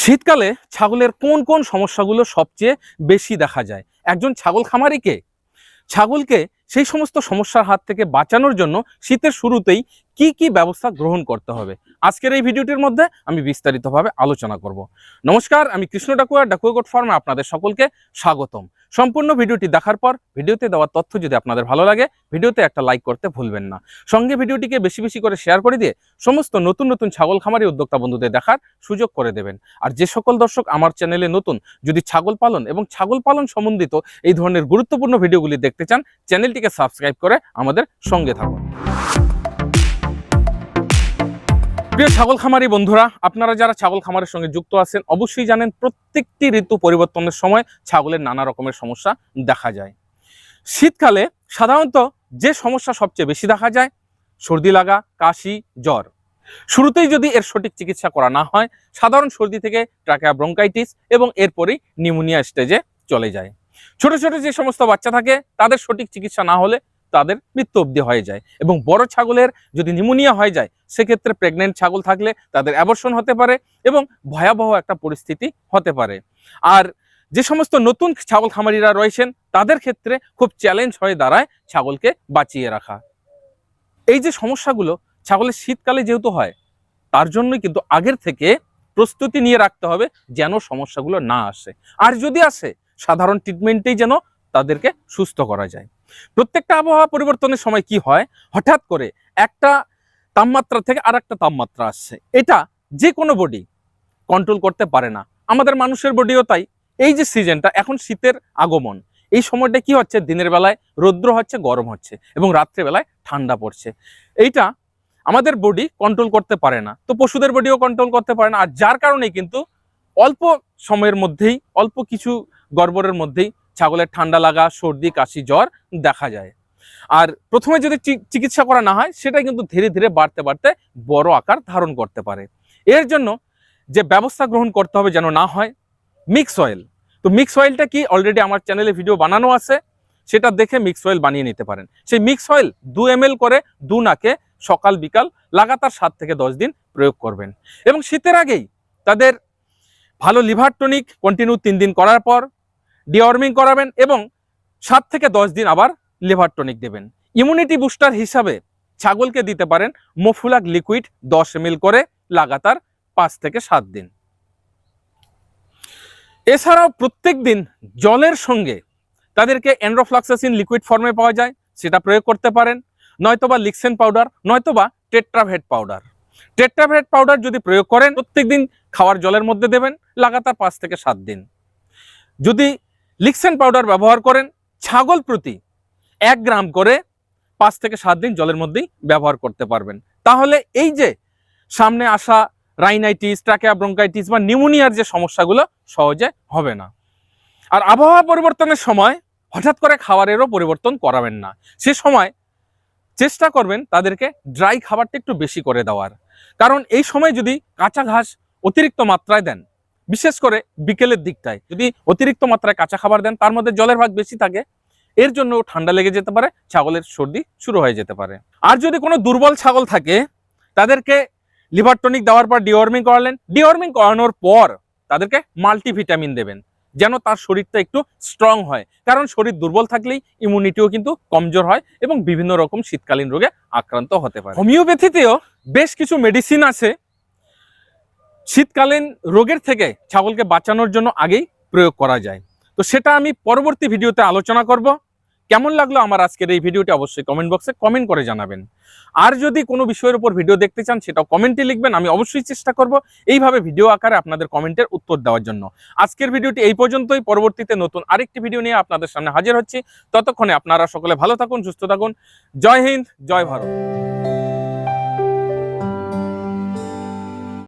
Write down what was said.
শীতকালে ছাগলের কোন কোন সমস্যাগুলো সবচেয়ে বেশি দেখা যায়? একজন ছাগল খামারিকে ছাগলকে সেই সমস্ত সমস্যার হাত থেকে বাঁচানোর জন্য শীতের শুরুতেই কি কি ব্যবস্থা গ্রহণ করতে হবে? আজকের এই ভিডিওটির মধ্যে আমি বিস্তারিতভাবে আলোচনা করব। নমস্কার, আমি কৃষ্ণ ডাকুয়া ডাকুয়া গোট ফার্মে আপনাদের সকলকে স্বাগতম। সম্পূর্ণ ভিডিওটি দেখার পর ভিডিওতে দেওয়া তথ্য যদি আপনাদের ভালো লাগে, ভিডিওতে একটা লাইক করতে ভুলবেন না। সঙ্গে ভিডিওটিকে বেশি বেশি করে শেয়ার করে দিয়ে সমস্ত নতুন নতুন ছাগল খামারি উদ্যোক্তা বন্ধুদের দেখার সুযোগ করে দেবেন। আর যে সকল দর্শক আমার চ্যানেলে নতুন, যদি ছাগল পালন এবং ছাগল পালন সম্বন্ধিত এই ধরনের গুরুত্বপূর্ণ ভিডিওগুলি দেখতে চান চ্যানেলটিকে সাবস্ক্রাইব করে আমাদের সঙ্গে থাকুন। প্রিয় ছাগল খামারি বন্ধুরা, আপনারা যারা ছাগল খামারের সঙ্গে যুক্ত আছেন, অবশ্যই জানেন প্রত্যেকটি ঋতু পরিবর্তনের সময় ছাগলের নানা রকমের সমস্যা দেখা যায়। শীতকালে সাধারণত যে সমস্যা সবচেয়ে বেশি দেখা যায়, সর্দি লাগা, কাশি, জ্বর। শুরুতেই যদি এর সঠিক চিকিৎসা করা না হয়, সাধারণ সর্দি থেকে ট্রাকিয়া ব্রঙ্কাইটিস এবং এরপরই নিউমোনিয়া স্টেজে চলে যায়। ছোট ছোট যে সমস্ত বাচ্চা থাকে, তাদের সঠিক চিকিৎসা না হলে তাদের মৃত্যু অবধি হয়ে যায়। এবং বড় ছাগলের যদি নিউমোনিয়া হয়ে যায়, সেক্ষেত্রে প্রেগনেন্ট ছাগল থাকলে তাদের অ্যাবর্শন হতে পারে এবং ভয়াবহ একটা পরিস্থিতি হতে পারে। আর যে সমস্ত নতুন ছাগল খামারিরা রয়েছেন, তাদের ক্ষেত্রে খুব চ্যালেঞ্জ হয়ে দাঁড়ায় ছাগলকে বাঁচিয়ে রাখা। এই যে সমস্যাগুলো, ছাগলের শীতকালে যেহেতু হয়, তার জন্যই কিন্তু আগের থেকে প্রস্তুতি নিয়ে রাখতে হবে যেন সমস্যাগুলো না আসে। আর যদি আসে, সাধারণ ট্রিটমেন্টেই যেন তাদেরকে সুস্থ করা যায়। প্রত্যেকটা আবহাওয়া পরিবর্তনের সময় কি হয়? হঠাৎ করে একটা তাপমাত্রা থেকে আর একটা তাপমাত্রা আসছে। এটা যে কোনো বডি কন্ট্রোল করতে পারে না। আমাদের মানুষের বডিও তাই। এই যে সিজনটা এখন শীতের আগমন। এই সময়টা কি হচ্ছে? দিনের বেলায় রৌদ্র হচ্ছে, গরম হচ্ছে এবং রাত্রেবেলায় ঠান্ডা পড়ছে। এইটা আমাদের বডি কন্ট্রোল করতে পারে না। তো পশুদের বডিও কন্ট্রোল করতে পারে না। আর যার কারণে কিন্তু অল্প সময়ের মধ্যেই, অল্প কিছু গড়বড়ের মধ্যেই ছাগলের ঠান্ডা লাগা, সর্দি, কাশি, জ্বর দেখা যায়। আর প্রথমে যদি চিকিৎসা করা না হয় সেটা কিন্তু ধীরে ধীরে বাড়তে বাড়তে বড় আকার ধারণ করতে পারে। এর জন্য যে ব্যবস্থা গ্রহণ করতে হবে যেন না হয়, মিক্স অয়েল। তো মিক্স অয়েলটা কি? অলরেডি আমার চ্যানেলে ভিডিও বানানো আছে। সেটা দেখে মিক্স অয়েল বানিয়ে নিতে পারেন। সেই মিক্স অয়েল দু এম করে দু নাকে সকাল, বিকাল লাগাতার সাত থেকে দশ দিন প্রয়োগ করবেন। এবং শীতের আগেই তাদের ভালো লিভার টনিক কন্টিনিউ তিন দিন করার পর ডিওয়ার্মিং করাবেন এবং সাত থেকে দশ দিন আবার লিভার টনিক দেবেন। ইমিউনিটি বুস্টার হিসাবে ছাগলকে দিতে পারেন মোফুলাক লিকুইড দশ এম করে লাগাতার পাঁচ থেকে সাত দিন। এছাড়াও প্রত্যেক দিন জলের সঙ্গে তাদেরকে অ্যান্ড্রোফ্লাক্সাসিন লিকুইড ফর্মে পাওয়া যায়, সেটা প্রয়োগ করতে পারেন, নয়তোবা লিক্সেন পাউডার নয়তোবা টেট্রাভেট পাউডার টেট্রাভেট পাউডার যদি প্রয়োগ করেন প্রত্যেকদিন খাওয়ার জলের মধ্যে দেবেন, লাগাতার পাঁচ থেকে সাত দিন। যদি লিক্সেন পাউডার ব্যবহার করেন ছাগল প্রতি এক গ্রাম করে পাঁচ থেকে সাত দিন জলের মধ্যেই ব্যবহার করতে পারবেন। তাহলে এই যে সামনে আসা রাইনাইটিস ট্রাকিয়া ব্রঙ্কাইটিস বা নিউমোনিয়ার যে সমস্যাগুলো সহজে হবে না। আর আবহাওয়া পরিবর্তনের সময় হঠাৎ করে খাবারেরও পরিবর্তন করাবেন না। সে সময় চেষ্টা করবেন তাদেরকে ড্রাই খাবারটা একটু বেশি করে দেওয়ার। কারণ এই সময় যদি কাঁচা ঘাস অতিরিক্ত মাত্রায় দেন বিশেষ করে বিকেলের দিকটায়। যদি অতিরিক্ত মাত্রায় কাঁচা খাবার দেন, তার মধ্যে জলের ভাগ বেশি থাকে। এর জন্য ঠান্ডা লেগে যেতে পারে, ছাগলের সর্দি শুরু হয়ে যেতে পারে। আর যদি কোনো দুর্বল ছাগল থাকে, তাদেরকে লিভার টনিক দেওয়ার পর ডিওয়ার্মিং করালেন। ডিওয়ার্মিং করানোর পর তাদেরকে মাল্টিভিটামিন দেবেন, যেন তার শরীরটা একটু স্ট্রং হয়। কারণ শরীর দুর্বল থাকলেই ইমিউনিটিও কিন্তু কমজোর হয় এবং বিভিন্ন রকম শীতকালীন রোগে আক্রান্ত হতে পারে। হোমিওপ্যাথিতেও বেশ কিছু মেডিসিন আছে শীতকালীন রোগের থেকে ছাগলকে বাঁচানোর জন্য আগেই প্রয়োগ করা যায়। তো সেটা আমি পরবর্তী ভিডিওতে আলোচনা করব। কেমন লাগল আমার আজকের এই ভিডিওটি অবশ্যই কমেন্ট বক্সে কমেন্ট করে জানাবেন। আর যদি কোনো বিষয়ের উপর ভিডিও দেখতে চান, সেটাও কমেন্টে লিখবেন। আমি অবশ্যই চেষ্টা করব এইভাবে ভিডিও আকারে আপনাদের কমেন্টের উত্তর দেওয়ার জন্য। আজকের ভিডিওটি এই পর্যন্তই। পরবর্তীতে নতুন আরেকটি ভিডিও নিয়ে আপনাদের সামনে হাজির হচ্ছি। ততক্ষণে আপনারা সকলে ভালো থাকুন, সুস্থ থাকুন। জয় হিন্দ, জয় ভারত।